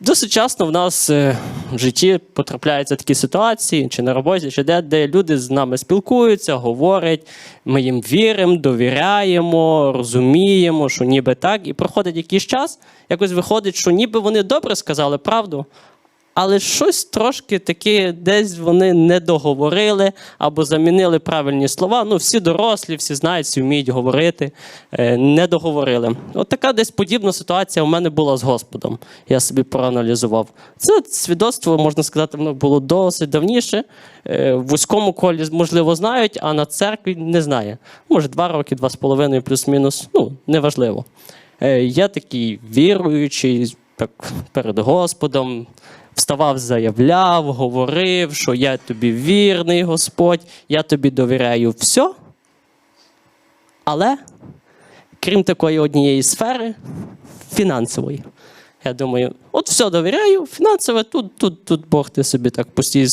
Досить часто в нас е, в житті потрапляються такі ситуації, чи на роботі, чи де, де люди з нами спілкуються, говорять, ми їм віримо, довіряємо, розуміємо, що ніби так. І проходить якийсь час, якось виходить, що ніби вони добре сказали правду, але щось трошки таке, десь вони не договорили або замінили правильні слова. Ну, всі дорослі, всі знають, всі вміють говорити, е, не договорили. От така десь подібна ситуація у мене була з Господом. Я собі проаналізував. Це свідоцтво, можна сказати, воно було досить давніше. Е, В вузькому колі, можливо, знають, а на церкві не знає. Може, два роки, два з половиною, плюс-мінус. Ну, неважливо. Е, Я такий віруючий, так перед Господом. Вставав, заявляв, говорив, що я тобі вірний, Господь, я тобі довіряю все. Але, крім такої однієї сфери, фінансової. Я думаю, от все довіряю, фінансове, тут, тут, тут Бог ти собі так постій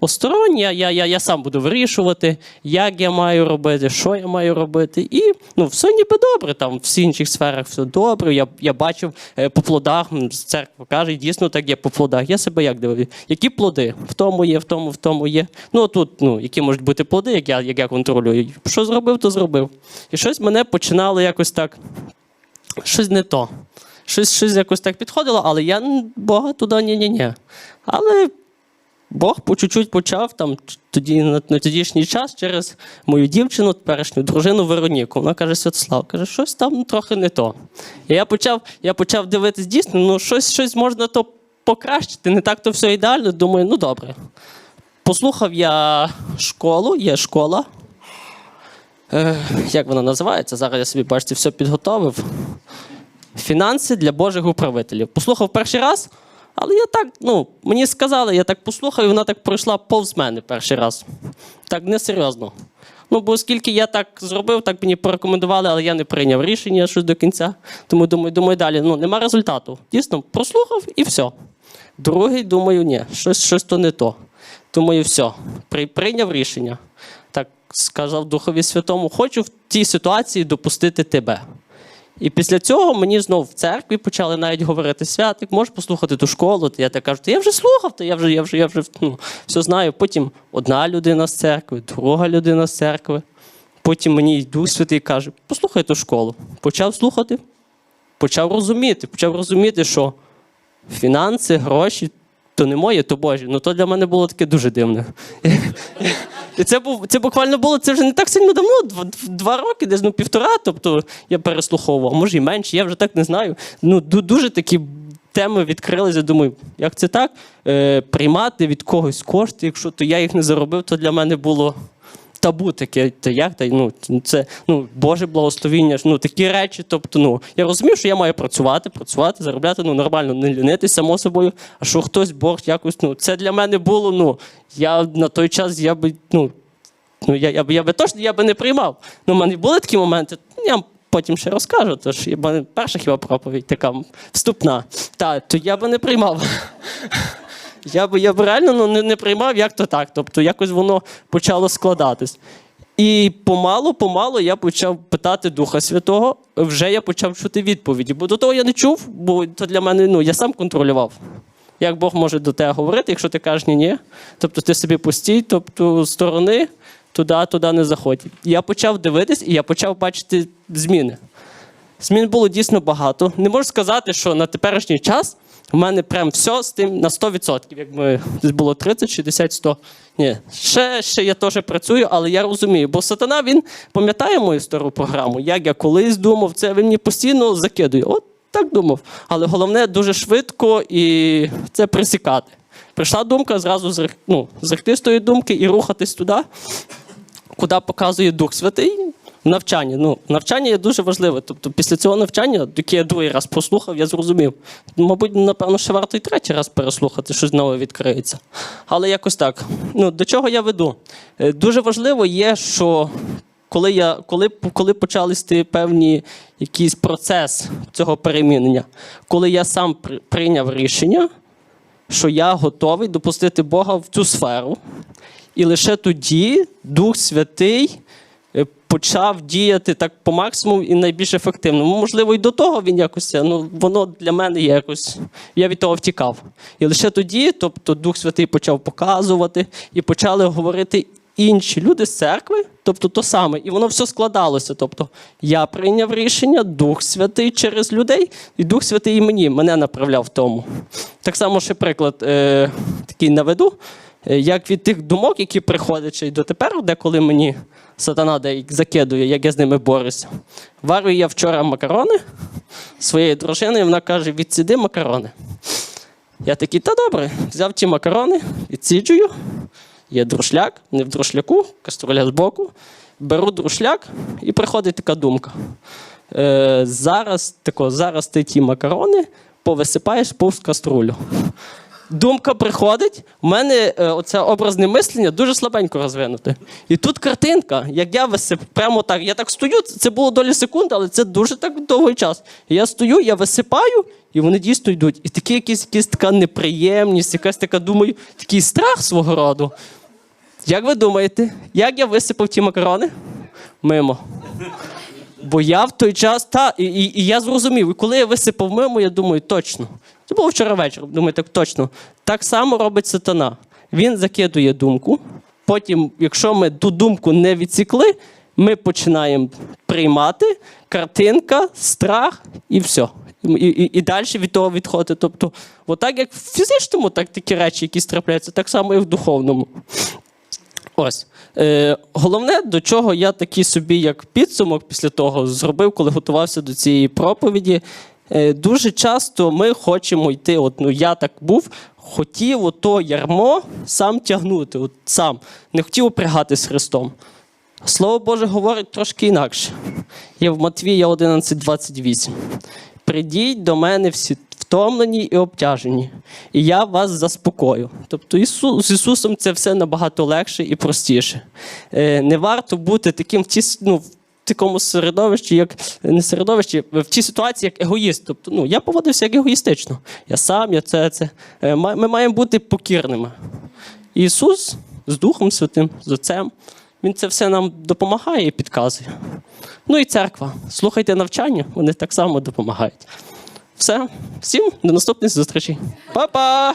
осторонь, я, я, я, я сам буду вирішувати, як я маю робити, що я маю робити. І ну, все ніби добре, там в інших сферах все добре. Я, я бачив е, по плодах, церква каже, дійсно так є по плодах. Я себе як дивлюсь? Які плоди? В тому є, в тому, в тому є. Ну тут, ну, які можуть бути плоди, як я, як я контролюю. Що зробив, то зробив. І щось мене починало якось так, щось не то. Щось, щось якось так підходило, але я Бога туди ні-ні-ні. Але Бог по чуть-чуть почав там тоді на, на тодішній час через мою дівчину, теперішню дружину Вероніку. Вона каже: Святослав, каже, щось там трохи не то. І я почав, я почав дивитись дійсно, ну щось, щось можна то покращити, не так то все ідеально. Думаю, ну добре. Послухав я школу, є школа. Е, як вона називається? Зараз я собі бачите, все підготовив. Фінанси для Божих управителів. Послухав перший раз, але я так, ну, мені сказали, я так послухав, і вона так пройшла повз мене перший раз. Так несерйозно. Ну, бо оскільки я так зробив, так мені порекомендували, але я не прийняв рішення щось до кінця. Тому думаю, думаю, далі ну, нема результату. Дійсно, прослухав і все. Другий, думаю, ні, щось, щось то не то. Думаю, все, при, прийняв рішення. Так сказав Духові Святому, хочу в тій ситуації допустити тебе. І після цього мені знов в церкві почали навіть говорити святик, можеш послухати ту школу. То я так кажу, то я вже слухав, то я вже, я вже, я вже ну, все знаю. Потім одна людина з церкви, друга людина з церкви. Потім мені Дух Святий каже, послухай ту школу. Почав слухати, почав розуміти, почав розуміти, що фінанси, гроші то не моє, то Божі. Ну то для мене було таке дуже дивне. І це був це буквально було це вже не так сильно давно, два, два роки, десь ну півтора. Тобто я переслуховував, може і менше, я вже так не знаю. Ну дуже такі теми відкрилися. Думаю, як це так? Е, приймати від когось кошти, якщо то я їх не заробив, то для мене було. Табу таке, та як та ну це ну Боже благословіння. Ну такі речі. Тобто, ну я розумів, що я маю працювати, працювати, заробляти ну нормально, не лінитися само собою. А що хтось Бог якось, ну це для мене було. Ну я на той час я би ну Ну, я, я, б- я би точно я би не приймав. Ну, в мене були такі моменти, ну, я потім ще розкажу. Тож я перша хіба проповідь така вступна. Та, то я би не приймав. Я би, я б реально ну, не, не приймав, як то так. Тобто якось воно почало складатись. І помалу-помалу я почав питати Духа Святого, вже я почав чути відповіді. Бо до того я не чув, бо то для мене ну, я сам контролював. Як Бог може до тебе говорити, якщо ти кажеш ні-ні, тобто ти собі постій, тобто сторони туди, туди не заходь. Я почав дивитись і я почав бачити зміни. Змін було дійсно багато. Не можу сказати, що на теперішній час в мене прям все з тим на 100%. Якби десь було 30, 60, 100. Ні, ще, ще я теж працюю, але я розумію, бо сатана він пам'ятає мою стару програму. Як я колись думав, це він мені постійно закидує. От так думав. Але головне дуже швидко і це присікати. Прийшла думка зразу зрех- ну, з тої думки і рухатись туди, куди показує Дух Святий. Навчання. Ну, навчання є дуже важливе. Тобто, після цього навчання, яке я другий раз послухав, я зрозумів. Мабуть, напевно, ще варто і третій раз переслухати, щось нове відкриється. Але якось так. Ну, до чого я веду? Е, Дуже важливо є, що коли, я, коли, коли почались певні якийсь процес цього перемінення, коли я сам при- прийняв рішення, що я готовий допустити Бога в цю сферу, і лише тоді Дух Святий почав діяти так по максимуму і найбільш ефективно. Ну, Можливо, і до того він якось, ну воно для мене якось. Я від того втікав. І лише тоді, тобто, Дух Святий почав показувати і почали говорити інші люди з церкви, тобто то саме, і воно все складалося. Тобто я прийняв рішення, Дух Святий через людей, і Дух Святий і мені мене направляв в тому. Так само, ще приклад е, такий наведу. Е, Як від тих думок, які приходять ще й дотепер, деколи мені сатана деяк закидує, як я з ними борюся. Варю я вчора макарони своєї дружини, і вона каже: відсіди макарони. Я такий, та добре, взяв ті макарони, відсіджую. Є друшляк, не в друшляку, каструля збоку. Беру друшляк і приходить така думка. Е, зараз, тако, зараз ти ті макарони повисипаєш повз каструлю. Думка приходить, в мене е, оце образне мислення дуже слабенько розвинуте. І тут картинка, як я висип, прямо так. Я так стою, це було долі секунди, але це дуже так довгий час. Я стою, я висипаю, і вони дійсно йдуть. І такі якісь, якісь така неприємність, якась така, думаю, такий страх свого роду. Як ви думаєте, як я висипав ті макарони? Мимо. Бо я в той час, та, і, і, і я зрозумів, і коли я висипав мимо, я думаю, точно. Це було вчора вечором, думаю, так точно. Так само робить сатана. Він закидує думку. Потім, якщо ми ту думку не відсікли, ми починаємо приймати картинка, страх і все. І, і, і далі від того відходити. Тобто, отак як в фізичному, так такі речі, якісь трапляються, так само і в духовному. Ось. Е, головне, до чого я такий собі, як підсумок після того зробив, коли готувався до цієї проповіді. Е, дуже часто ми хочемо йти. От, ну, я так був, хотів ото ярмо сам тягнути, от сам. Не хотів опрягатись Христом. Слово Боже говорить трошки інакше. Є в Матвія 11:28. Придіть до мене всі втомлені і обтяжені, і я вас заспокою. Тобто з Ісусом це все набагато легше і простіше. Е, не варто бути таким в ті, ну, такому середовищі, як не середовищі, в тій ситуації, як егоїст. Тобто, ну, я поводився як егоїстично. Я сам, я це, це. Е, Ми маємо бути покірними. Ісус з Духом Святим, з Отцем, Він це все нам допомагає і підказує. Ну і церква. Слухайте навчання, вони так само допомагають. Все, всім до наступних зустрічей. Па-па!